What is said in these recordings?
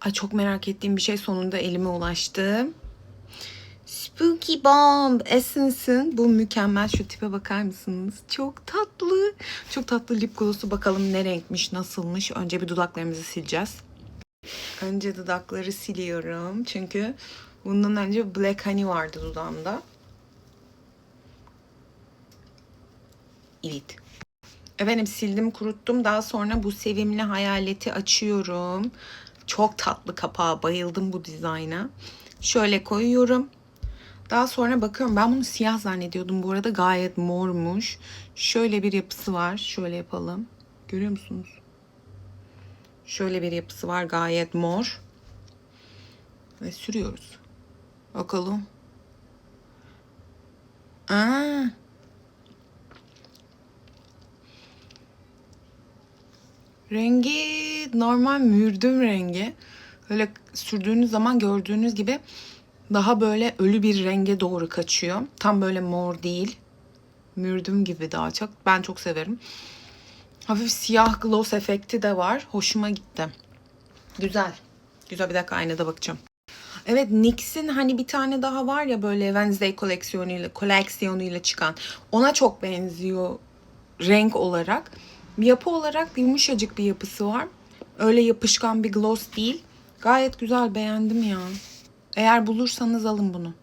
Ay çok merak ettiğim bir şey sonunda elime ulaştı. Spooky Bomb Essence'ın bu mükemmel şu tipe bakar mısınız? Çok tatlı. Çok tatlı lip gloss'u bakalım ne renkmiş, nasılmış. Önce bir dudaklarımızı sileceğiz. Önce dudakları siliyorum. Çünkü bundan önce Black Honey vardı dudağımda. Evet. Efendim sildim kuruttum. Daha sonra bu sevimli hayaleti açıyorum. Çok tatlı kapağı. Bayıldım bu dizayna. Şöyle koyuyorum. Daha sonra bakıyorum ben bunu siyah zannediyordum. Bu arada gayet mormuş. Şöyle bir yapısı var. Şöyle yapalım. Görüyor musunuz? Şöyle bir yapısı var. Gayet mor. Ve sürüyoruz. Bakalım. Aa, Rengi normal mürdüm rengi. Böyle sürdüğünüz zaman gördüğünüz gibi daha böyle ölü bir renge doğru kaçıyor. Tam böyle mor değil. Mürdüm gibi daha çok. Ben çok severim. Hafif siyah gloss efekti de var. Hoşuma gitti. Güzel. Güzel bir dakika aynada bakacağım. Evet NYX'in hani bir tane daha var ya böyle Wednesday koleksiyonuyla koleksiyonuyla çıkan. Ona çok benziyor renk olarak. Yapı olarak yumuşacık bir yapısı var. Öyle yapışkan bir gloss değil. Gayet güzel beğendim ya. Eğer bulursanız alın bunu.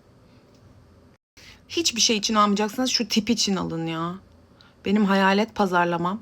Hiçbir şey için almayacaksınız şu tip için alın ya. Benim hayalet pazarlamam.